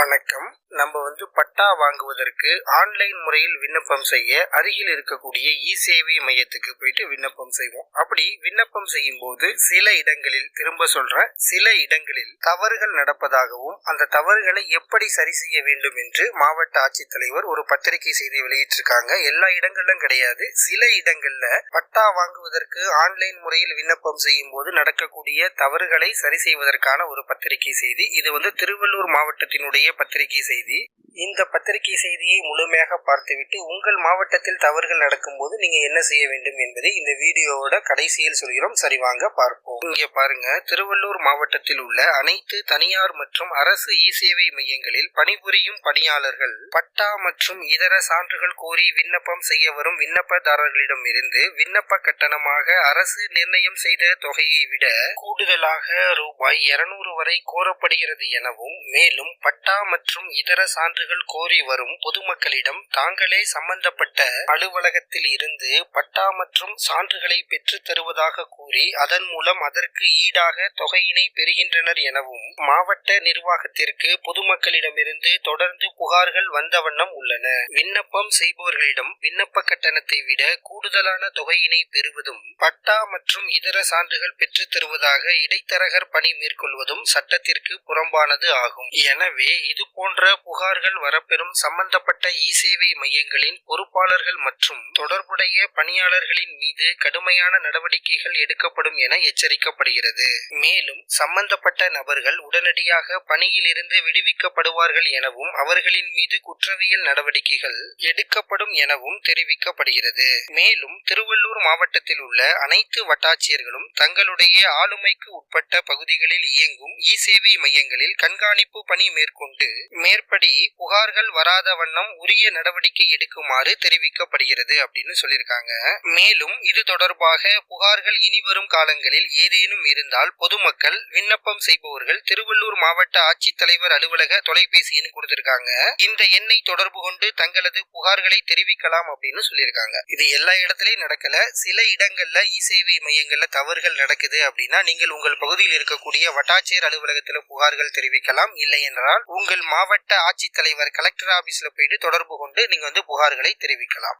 வணக்கம். நம்ம வந்து பட்டா வாங்குவதற்கு ஆன்லைன் முறையில் விண்ணப்பம் செய்ய அருகில் இருக்கக்கூடிய இ சேவை மையத்துக்கு போயிட்டு விண்ணப்பம் செய்வோம். அப்படி விண்ணப்பம் செய்யும் போது சில இடங்களில் திரும்ப சொல்றேன் சில இடங்களில் தவறுகள் நடப்பதாகவும் அந்த தவறுகளை எப்படி சரி செய்ய வேண்டும் என்று மாவட்ட ஆட்சித்தலைவர் ஒரு பத்திரிகை செய்தி வெளியிட்டிருக்காங்க. எல்லா இடங்களிலும் கிடையாது. சில இடங்கள்ல பட்டா வாங்குவதற்கு ஆன்லைன் முறையில் விண்ணப்பம் செய்யும் போது நடக்கக்கூடிய தவறுகளை சரி செய்வதற்கான ஒரு பத்திரிகை செய்தி. இது வந்து திருவள்ளூர் மாவட்டத்தினுடைய பத்திரிகை செய்தி. இந்த பத்திரிகை செய்தியை முழுமையாக பார்த்துவிட்டு உங்கள் மாவட்டத்தில் தவறுகள் நடக்கும்போது நீங்க என்ன செய்ய வேண்டும் என்பதை இந்த வீடியோவோட கடைசியில் சொல்கிறோம். சரி வாங்க பார்ப்போம். இங்கே பாருங்க. திருவள்ளூர் மாவட்டத்தில் உள்ள அனைத்து தனியார் மற்றும் அரசு இ சேவை மையங்களில் பணிபுரியும் பணியாளர்கள் பட்டா மற்றும் இதர சான்றுகள் கோரி விண்ணப்பம் செய்ய வரும் விண்ணப்பதாரர்களிடம் இருந்து விண்ணப்ப கட்டணமாக அரசு நிர்ணயம் செய்த தொகையை விட கூடுதலாக ரூபாய் இருநூறு வரை கோரப்படுகிறது எனவும் மேலும் பட்டா மற்றும் இதர சான்றுகள் கோரி வரும் பொதுமக்களிடம் தாங்களே சம்பந்தப்பட்ட அலுவலகத்தில் இருந்து பட்டா மற்றும் சான்றுகளை பெற்றுத் தருவதாக கூறி அதன் மூலம் அதற்கு ஈடாக தொகையினை பெறுகின்றனர் எனவும் மாவட்ட நிர்வாகத்திற்கு பொதுமக்களிடமிருந்து தொடர்ந்து புகார்கள் வந்த வண்ணம் உள்ளன. விண்ணப்பம் செய்பவர்களிடம் விண்ணப்ப கட்டணத்தை விட கூடுதலான தொகையினை பெறுவதும் பட்டா மற்றும் இதர சான்றுகள் பெற்றுத் தருவதாக இடைத்தரகர் பணி மேற்கொள்வதும் சட்டத்திற்கு புறம்பானது ஆகும். எனவே இது போன்ற புகார்கள் வரப்பெறும் சம்பந்தப்பட்ட இ சேவை மையங்களின் பொறுப்பாளர்கள் மற்றும் தொடர்புடைய பணியாளர்களின் மீது கடுமையான நடவடிக்கைகள் எடுக்கப்படும் என எச்சரிக்கப்படுகிறது. மேலும் சம்பந்தப்பட்ட நபர்கள் உடனடியாக பணியிலிருந்து விடுவிக்கப்படுவார்கள் எனவும் அவர்களின் மீது குற்றவியல் நடவடிக்கைகள் எடுக்கப்படும் எனவும் தெரிவிக்கப்படுகிறது. மேலும் திருவள்ளூர் மாவட்டத்தில் உள்ள அனைத்து வட்டாட்சியர்களும் தங்களுடைய ஆளுமைக்கு உட்பட்ட பகுதிகளில் இயங்கும் இ சேவை மையங்களில் கண்காணிப்பு பணி மேற்கொண்டு மேற்படி புகார்கள் வராத வண்ணம் உரிய நடவடிக்கை எடுக்குமாறு தெரிவிக்கப்படுகிறது அப்படின்னு சொல்லியிருக்காங்க. மேலும் இது தொடர்பாக புகார்கள் இனிவரும் காலங்களில் ஏதேனும் இருந்தால் பொதுமக்கள் விண்ணப்பம் செய்பவர்கள் திருவள்ளூர் மாவட்ட ஆட்சித்தலைவர் அலுவலக தொலைபேசி எண் கொடுத்திருக்காங்க. இந்த எண்ணை தொடர்பு கொண்டு தங்களது புகார்களை தெரிவிக்கலாம் அப்படின்னு சொல்லியிருக்காங்க. இது எல்லா இடத்துலயும் நடக்கல. சில இடங்கள்ல இ சேவை மையங்கள்ல தவறுகள் நடக்குது அப்படின்னா நீங்கள் உங்கள் பகுதியில் இருக்கக்கூடிய வட்டாட்சியர் அலுவலகத்தில் புகார்கள் தெரிவிக்கலாம். இல்லை என்றால் உங்கள் மாவட்ட ஆட்சித்தலைவர் கலெக்டர் ஆபீஸ்ல போயிட்டு தொடர்பு கொண்டு நீங்க வந்து புகார்களை தெரிவிக்கலாம்.